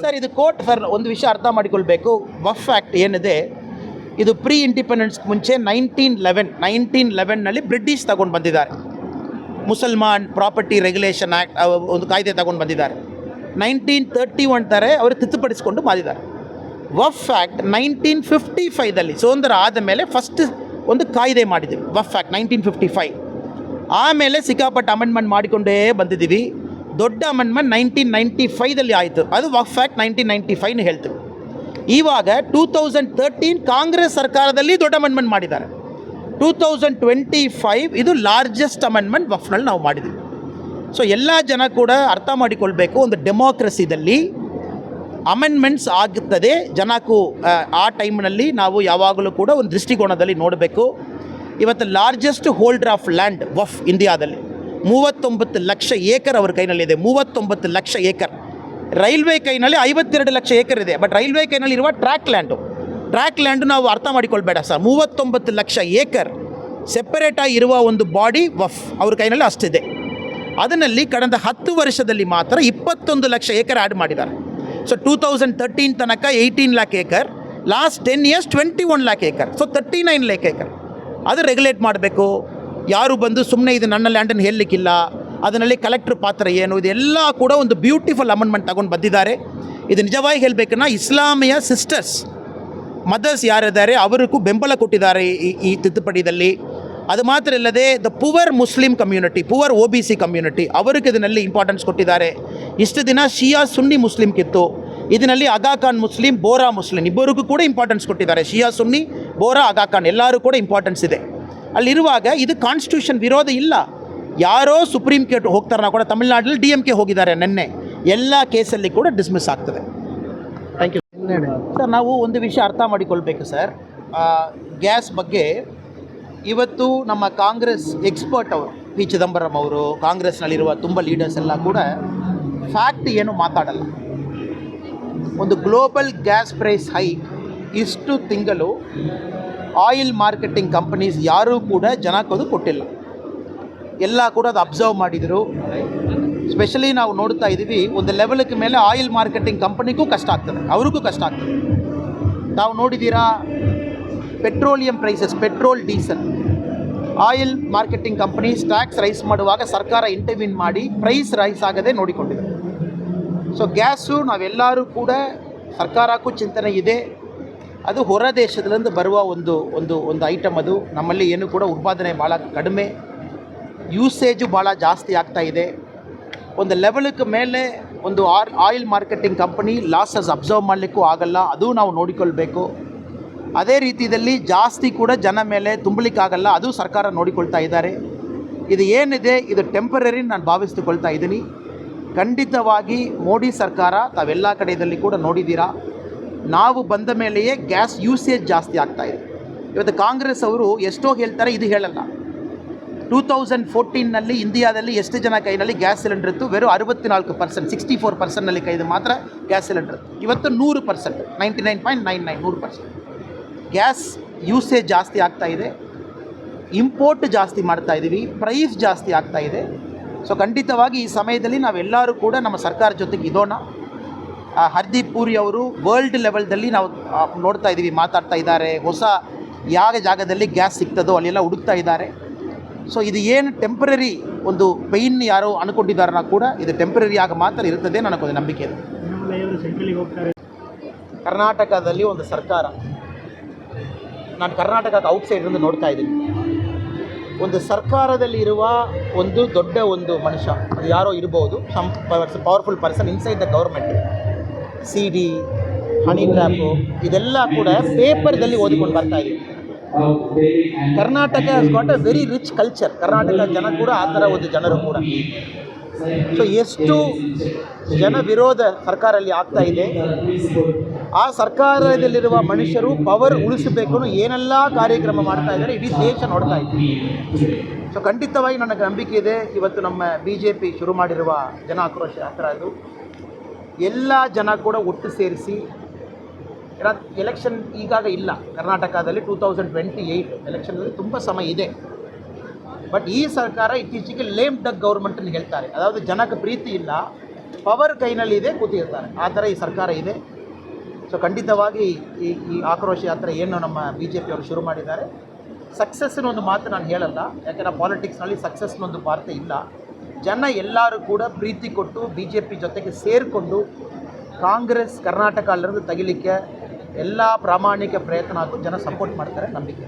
Sir, ಇದು court, sir, ಒಂದು ವಿಷಯ ಅರ್ಥ ಮಾಡಿಕೊಳ್ಬೇಕು. ವಫ್ ಆ್ಯಕ್ಟ್ ಏನಿದೆ, ಇದು ಪ್ರೀ ಇಂಡಿಪೆಂಡೆನ್ಸ್ ಮುಂಚೆ ನೈನ್ಟೀನ್ ಲೆವೆನ್ ನೈನ್ಟೀನ್ ಲೆವೆನ್ನಲ್ಲಿ ಬ್ರಿಟಿಷ್ ತಗೊಂಡು ಬಂದಿದ್ದಾರೆ. ಮುಸಲ್ಮಾನ್ ಪ್ರಾಪರ್ಟಿ ರೆಗ್ಯುಲೇಷನ್ ಆ್ಯಕ್ಟ್ ಒಂದು ಕಾಯ್ದೆ ತಗೊಂಡು ಬಂದಿದ್ದಾರೆ. ನೈನ್ಟೀನ್ ತರ್ಟಿ ಒನ್ ತಾರೆ ಅವರು ತಿದ್ದುಪಡಿಸಿಕೊಂಡು ಮಾಡಿದ್ದಾರೆ ವಫ್ ಆ್ಯಕ್ಟ್ ನೈನ್ಟೀನ್ ಫಿಫ್ಟಿ ಫೈದಲ್ಲಿ ಸ್ವಾತಂತ್ರ್ಯ ಆದ ಮೇಲೆ ಫಸ್ಟ್ ಒಂದು ಕಾಯ್ದೆ ಮಾಡಿದ್ದೀವಿ. Waqf act nineteen fifty five ಆಮೇಲೆ ಸಿಕ್ಕಾಪಟ್ಟೆ ಅಮೆಂಡ್ಮೆಂಟ್ ಮಾಡಿಕೊಂಡೇ ಬಂದಿದ್ದೀವಿ. ದೊಡ್ಡ ಅಮೆಂಡ್ಮೆಂಟ್ ನೈನ್ಟೀನ್ ನೈಂಟಿ ಫೈದಲ್ಲಿ ಆಯಿತು. ಅದು ವಫ್ ಫ್ಯಾಕ್ಟ್ ನೈನ್ಟೀನ್ ನೈಂಟಿ ಫೈವ್ನ ಹೇಳ್ತೀವಿ ಇವಾಗ ಟೂ ತೌಸಂಡ್ ತರ್ಟೀನ್ ಕಾಂಗ್ರೆಸ್ ಸರ್ಕಾರದಲ್ಲಿ ದೊಡ್ಡ ಅಮೆಂಡ್ಮೆಂಟ್ ಮಾಡಿದ್ದಾರೆ. ಟೂ ತೌಸಂಡ್ ಟ್ವೆಂಟಿ ಫೈವ್ ಇದು ಲಾರ್ಜೆಸ್ಟ್ ಅಮೆಂಡ್ಮೆಂಟ್ ವಫ್ನಲ್ಲಿ ನಾವು ಮಾಡಿದ್ದೀವಿ ಸೊ ಎಲ್ಲ ಜನ ಕೂಡ ಅರ್ಥ ಮಾಡಿಕೊಳ್ಬೇಕು ಒಂದು ಡೆಮೋಕ್ರಸಿದಲ್ಲಿ ಅಮೆಂಡ್ಮೆಂಟ್ಸ್ ಆಗುತ್ತದೆ ಜನಕ್ಕೂ, ಆ ಟೈಮ್ನಲ್ಲಿ ನಾವು ಯಾವಾಗಲೂ ಕೂಡ ಒಂದು ದೃಷ್ಟಿಕೋನದಲ್ಲಿ ನೋಡಬೇಕು. ಇವತ್ತು largest holder of land Waqf ಇಂಡಿಯಾದಲ್ಲಿ. ಮೂವತ್ತೊಂಬತ್ತು ಲಕ್ಷ ಏಕರ್ ಅವ್ರ ಕೈನಲ್ಲಿದೆ ಮೂವತ್ತೊಂಬತ್ತು ಲಕ್ಷ ಏಕರ್. ರೈಲ್ವೆ ಕೈನಲ್ಲಿ ಐವತ್ತೆರಡು ಲಕ್ಷ ಏಕರ್ ಇದೆ. ಬಟ್ ರೈಲ್ವೆ ಕೈನಲ್ಲಿ ಇರುವ ಟ್ರ್ಯಾಕ್ ಲ್ಯಾಂಡು ಟ್ರ್ಯಾಕ್ ಲ್ಯಾಂಡು ನಾವು ಅರ್ಥ ಮಾಡಿಕೊಳ್ಬೇಡ ಸರ್. ಮೂವತ್ತೊಂಬತ್ತು ಲಕ್ಷ ಏಕರ್ ಸೆಪರೇಟಾಗಿ ಇರುವ ಒಂದು ಬಾಡಿ ವಫ್ ಅವ್ರ ಕೈನಲ್ಲಿ ಅಷ್ಟಿದೆ ಅದರಲ್ಲಿ ಕಳೆದ ಹತ್ತು ವರ್ಷದಲ್ಲಿ ಮಾತ್ರ ಇಪ್ಪತ್ತೊಂದು ಲಕ್ಷ ಏಕರ್ ಆ್ಯಡ್ ಮಾಡಿದ್ದಾರೆ. ಸೊ ಟೂ ತೌಸಂಡ್ ತರ್ಟೀನ್ ತನಕ eighteen lakh acre. Last ten years twenty one lakh acre. So thirty nine lakh acre. ಅದು ರೆಗ್ಯುಲೇಟ್ ಮಾಡಬೇಕು. ಯಾರು ಬಂದು ಸುಮ್ಮನೆ ಇದು ನನ್ನ ಲ್ಯಾಂಡನ್ನು ಹೇಳಲಿಕ್ಕಿಲ್ಲ, ಅದರಲ್ಲಿ ಕಲೆಕ್ಟ್ರ್ ಪಾತ್ರ ಏನು, ಇದೆಲ್ಲ ಕೂಡ ಒಂದು ಬ್ಯೂಟಿಫುಲ್ ಅಮೆಂಡ್ಮೆಂಟ್ ತಗೊಂಡು ಬಂದಿದ್ದಾರೆ. ಇದು ನಿಜವಾಗಿ ಹೇಳಬೇಕನ್ನ ಇಸ್ಲಾಮಿಯ ಸಿಸ್ಟರ್ಸ್ ಮದರ್ಸ್ ಯಾರಿದ್ದಾರೆ, ಅವರಿಗೂ ಬೆಂಬಲ ಕೊಟ್ಟಿದ್ದಾರೆ ಈ ಈ ತಿದ್ದುಪಡಿಯಲ್ಲಿ. ಅದು ಮಾತ್ರ ಇಲ್ಲದೆ the poor Muslim community poor O B C community ಅವರಿಗೆ ಇದರಲ್ಲಿ ಇಂಪಾರ್ಟೆನ್ಸ್ ಕೊಟ್ಟಿದ್ದಾರೆ. ಇಷ್ಟು ದಿನ ಶಿಯಾ ಸುನ್ನಿ ಮುಸ್ಲಿಮ್ಗಿತ್ತು ಇದರಲ್ಲಿ ಆಗಾ ಖಾನ್ ಮುಸ್ಲಿಂ ಬೋರಾ ಮುಸ್ಲಿಂ ಇಬ್ಬರಿಗೂ ಕೂಡ ಇಂಪಾರ್ಟೆನ್ಸ್ ಕೊಟ್ಟಿದ್ದಾರೆ. ಶಿಯಾ ಸುನ್ನಿ ಬೋರಾ ಆಗಾ ಖಾನ್ ಎಲ್ಲರೂ ಕೂಡ ಇಂಪಾರ್ಟೆನ್ಸ್ ಇದೆ. ಅಲ್ಲಿರುವಾಗ ಇದು ಕಾನ್ಸ್ಟಿಟ್ಯೂಷನ್ ವಿರೋಧ ಇಲ್ಲ. ಯಾರೋ ಸುಪ್ರೀಂ ಕೋರ್ಟ್ ಹೋಗ್ತಾರೆ ನಾವು ಕೂಡ ತಮಿಳುನಾಡಲ್ಲಿ ಡಿ ಎಂ ಕೆ ಹೋಗಿದ್ದಾರೆ ನಿನ್ನೆ. ಎಲ್ಲ ಕೇಸಲ್ಲಿ ಕೂಡ ಡಿಸ್ಮಿಸ್ ಆಗ್ತದೆ. ಥ್ಯಾಂಕ್ ಯು ಸರ್ ನಾವು ಒಂದು ವಿಷಯ ಅರ್ಥ ಮಾಡಿಕೊಳ್ಬೇಕು ಸರ್. ಗ್ಯಾಸ್ ಬಗ್ಗೆ ಇವತ್ತು ನಮ್ಮ ಕಾಂಗ್ರೆಸ್ ಎಕ್ಸ್ಪರ್ಟ್ ಅವರು ಪಿ ಚಿದಂಬರಂ ಅವರು ಕಾಂಗ್ರೆಸ್ನಲ್ಲಿರುವ ತುಂಬ ಲೀಡರ್ಸ್ ಎಲ್ಲ ಕೂಡ ಫ್ಯಾಕ್ಟ್ ಏನು ಮಾತಾಡಲ್ಲ. ಒಂದು ಗ್ಲೋಬಲ್ ಗ್ಯಾಸ್ ಪ್ರೈಸ್ ಹೈಕ್ ಇಷ್ಟು ತಿಂಗಳು ಆಯಿಲ್ ಮಾರ್ಕೆಟಿಂಗ್ ಕಂಪನೀಸ್ ಯಾರೂ ಕೂಡ ಜನಕ್ಕದು ಕೊಟ್ಟಿಲ್ಲ. ಎಲ್ಲ ಕೂಡ ಅದು ಅಬ್ಸರ್ವ್ ಮಾಡಿದರು. ಸ್ಪೆಷಲಿ ನಾವು ನೋಡ್ತಾ ಇದ್ದೀವಿ, ಒಂದು ಲೆವೆಲ್ಗೆ ಮೇಲೆ ಆಯಿಲ್ ಮಾರ್ಕೆಟಿಂಗ್ ಕಂಪನಿಗೂ ಕಷ್ಟ ಆಗ್ತದೆ. ಅವ್ರಿಗೂ ಕಷ್ಟ ಆಗ್ತದೆ. ತಾವು ನೋಡಿದ್ದೀರಾ petroleum prices petrol diesel oil marketing companies tax raise ಮಾಡುವಾಗ ಸರ್ಕಾರ ಇಂಟರ್ವ್ಯೂನ್ ಮಾಡಿ ಪ್ರೈಸ್ ರೈಸ್ ಆಗದೆ ನೋಡಿಕೊಂಡಿದೆ. ಸೊ ಗ್ಯಾಸು ನಾವೆಲ್ಲರೂ ಕೂಡ ಸರ್ಕಾರಕ್ಕೂ ಚಿಂತನೆ ಇದೆ. ಅದು ಹೊರ ದೇಶದಿಂದ ಬರುವ ಒಂದು ಒಂದು ಒಂದು ಐಟಮ್ ಅದು. ನಮ್ಮಲ್ಲಿ ಏನು ಕೂಡ ಉತ್ಪಾದನೆ ಭಾಳ ಕಡಿಮೆ. ಯೂಸೇಜು ಭಾಳ ಜಾಸ್ತಿ ಆಗ್ತಾ ಇದೆ. ಒಂದು ಲೆವೆಲ್ಗೆ ಮೇಲೆ ಒಂದು or oil marketing company losses absorb ಮಾಡಲಿಕ್ಕೂ ಆಗಲ್ಲ. ಅದು ನಾವು ನೋಡಿಕೊಳ್ಬೇಕು. ಅದೇ ರೀತಿಯಲ್ಲಿ ಜಾಸ್ತಿ ಕೂಡ ಜನ ಮೇಲೆ ತುಂಬಲಿಕ್ಕಾಗಲ್ಲ. ಅದು ಸರ್ಕಾರ ನೋಡಿಕೊಳ್ತಾ ಇದ್ದಾರೆ. ಇದು ಏನಿದೆ? ಇದು ಟೆಂಪರರಿ ನಾನು ಭಾವಿಸಿಕೊಳ್ತಾ ಇದ್ದೀನಿ. ಖಂಡಿತವಾಗಿ ಮೋದಿ ಸರ್ಕಾರ ತಾವೆಲ್ಲ ಕಡೆಯಲ್ಲಿ ಕೂಡ ನೋಡಿದ್ದೀರಾ? ನಾವು ಬಂದ ಮೇಲೆಯೇ ಗ್ಯಾಸ್ ಯೂಸೇಜ್ ಜಾಸ್ತಿ ಆಗ್ತಾ ಇದೆ. ಇವತ್ತು ಕಾಂಗ್ರೆಸ್ ಅವರು ಎಷ್ಟೋ ಹೇಳ್ತಾರೆ ಇದು ಹೇಳಲ್ಲ. ಟೂ ತೌಸಂಡ್ ಫೋರ್ಟೀನ್ನಲ್ಲಿ ಇಂಡಿಯಾದಲ್ಲಿ ಎಷ್ಟು ಜನ ಕೈನಲ್ಲಿ ಗ್ಯಾಸ್ ಸಿಲಿಂಡರ್ ಇತ್ತು? ವೆರು ಅರವತ್ತ್ನಾಲ್ಕು ಪರ್ಸೆಂಟ್ ಸಿಕ್ಸ್ಟಿ ಫೋರ್ ಪರ್ಸೆಂಟ್ನಲ್ಲಿ ಕೈದು ಮಾತ್ರ ಗ್ಯಾಸ್ ಸಿಲಿಂಡರ್ ಇವತ್ತು ನೂರು percent ninety nine point nine nine ನೂರು ಪರ್ಸೆಂಟ್. ಗ್ಯಾಸ್ ಯೂಸೇಜ್ ಜಾಸ್ತಿ ಆಗ್ತಾ ಇದೆ. ಇಂಪೋರ್ಟ್ ಜಾಸ್ತಿ ಮಾಡ್ತಾ ಇದ್ದೀವಿ ಪ್ರೈಸ್ ಜಾಸ್ತಿ ಆಗ್ತಾ ಇದೆ. ಸೊ ಖಂಡಿತವಾಗಿ ಈ ಸಮಯದಲ್ಲಿ ನಾವೆಲ್ಲರೂ ಕೂಡ ನಮ್ಮ ಸರ್ಕಾರ ಜೊತೆಗೆ ಇರೋಣ ಆ, ಹರ್ದೀಪ್ ಪೂರಿ ಅವರು ವರ್ಲ್ಡ್ ಲೆವೆಲ್ದಲ್ಲಿ ನಾವು ನೋಡ್ತಾ ಇದ್ದೀವಿ ಮಾತಾಡ್ತಾ ಇದ್ದಾರೆ. ಹೊಸ ಯಾವ ಜಾಗದಲ್ಲಿ ಗ್ಯಾಸ್ ಸಿಗ್ತದೋ ಅಲ್ಲೆಲ್ಲ ಹುಡುಕ್ತಾ ಇದ್ದಾರೆ. ಸೊ ಇದು ಏನು ಟೆಂಪ್ರರಿ ಒಂದು ಪೈನ್ ಯಾರೋ ಅನ್ಕೊಂಡಿದ್ದಾರನ್ನ ಕೂಡ ಇದು ಟೆಂಪ್ರರಿ ಆಗಿ ಮಾತ್ರ ಇರ್ತದೆ ನನಗೊಂದು ನಂಬಿಕೆ ಇದೆ. ಕರ್ನಾಟಕದಲ್ಲಿ ಒಂದು ಸರ್ಕಾರ. ನಾನು ಕರ್ನಾಟಕದ ಔಟ್ಸೈಡ್ರಿಂದ ನೋಡ್ತಾ ಇದ್ದೀನಿ. ಒಂದು ಸರ್ಕಾರದಲ್ಲಿ ಇರುವ ಒಂದು ದೊಡ್ಡ ಒಂದು ಮನುಷ್ಯ, ಅದು ಯಾರೋ ಇರ್ಬೋದು some powerful person inside the government C D honey trap ಇದೆಲ್ಲ ಕೂಡ ಪೇಪರ್ದಲ್ಲಿ ಓದಿಕೊಂಡು ಬರ್ತಾ ಇದೆ. Karnataka got a very rich culture Karnataka ಜನ ಕೂಡ ಆ ಥರ ಒಂದು ಜನರು ಕೂಡ. ಸೊ ಎಷ್ಟು ಜನ ವಿರೋಧ ಸರ್ಕಾರ ಅಲ್ಲಿ ಆಗ್ತಾ ಇದೆ, ಆ ಸರ್ಕಾರದಲ್ಲಿರುವ ಮನುಷ್ಯರು ಪವರ್ ಉಳಿಸಬೇಕು ಏನೆಲ್ಲ ಕಾರ್ಯಕ್ರಮ ಮಾಡ್ತಾ ಇದ್ದಾರೆ, ಇಡೀ ದೇಶ ನೋಡ್ತಾ ಇದೆ. ಸೊ ಖಂಡಿತವಾಗಿ ನನಗೆ ನಂಬಿಕೆ ಇದೆ. ಇವತ್ತು ನಮ್ಮ ಬಿ ಜೆ ಪಿ ಶುರು ಮಾಡಿರುವ ಜನ ಆಕ್ರೋಶ ಯಾತ್ರಾ ಇದು. ಎಲ್ಲ ಜನ ಕೂಡ ಒಟ್ಟು ಸೇರಿಸಿ ಎಲೆಕ್ಷನ್ ಈಗಾಗ ಇಲ್ಲ. ಕರ್ನಾಟಕದಲ್ಲಿ ಟೂ ತೌಸಂಡ್ ಟ್ವೆಂಟಿ ಏಯ್ಟ್ ಎಲೆಕ್ಷನಲ್ಲಿ ತುಂಬ ಸಮಯ ಇದೆ. ಬಟ್ ಈ ಸರ್ಕಾರ ಇತ್ತೀಚೆಗೆ ಲೇಮ್ ಡಗ್ ಗೌರ್ಮೆಂಟನ್ನು ಹೇಳ್ತಾರೆ. ಅதாவது ಜನಕ್ಕೆ ಪ್ರೀತಿ ಇಲ್ಲ ಪವರ್ ಕೈನಲ್ಲಿದೆ ಕೂತಿರ್ತಾರೆ ಆ ಥರ ಈ ಸರ್ಕಾರ ಇದೆ. ಸೊ ಖಂಡಿತವಾಗಿ ಈ ಈ ಆಕ್ರೋಶ ಯಾತ್ರೆ ಏನು ನಮ್ಮ ಬಿ ಜೆ ಪಿಯವರು ಶುರು ಮಾಡಿದ್ದಾರೆ. ಸಕ್ಸಸ್ಸಿನ ಒಂದು ಮಾತು ನಾನು ಹೇಳಲ್ಲ. ಯಾಕೆಂದರೆ ಪಾಲಿಟಿಕ್ಸ್ನಲ್ಲಿ ಸಕ್ಸಸ್ನೊಂದು ಪಾತ್ರ ಇಲ್ಲ. ಜನ ಎಲ್ಲರೂ ಕೂಡ ಪ್ರೀತಿ ಕೊಟ್ಟು ಬಿ ಜೆ ಪಿ ಜೊತೆಗೆ ಸೇರಿಕೊಂಡು ಕಾಂಗ್ರೆಸ್, ಕರ್ನಾಟಕ ಅಲ್ಲರೂ ತೆಗಿಲಿಕ್ಕೆ ಎಲ್ಲ ಪ್ರಾಮಾಣಿಕ ಪ್ರಯತ್ನ ಹಾಗೂ ಜನ ಸಪೋರ್ಟ್ ಮಾಡ್ತಾರೆ ನಂಬಿಕೆ.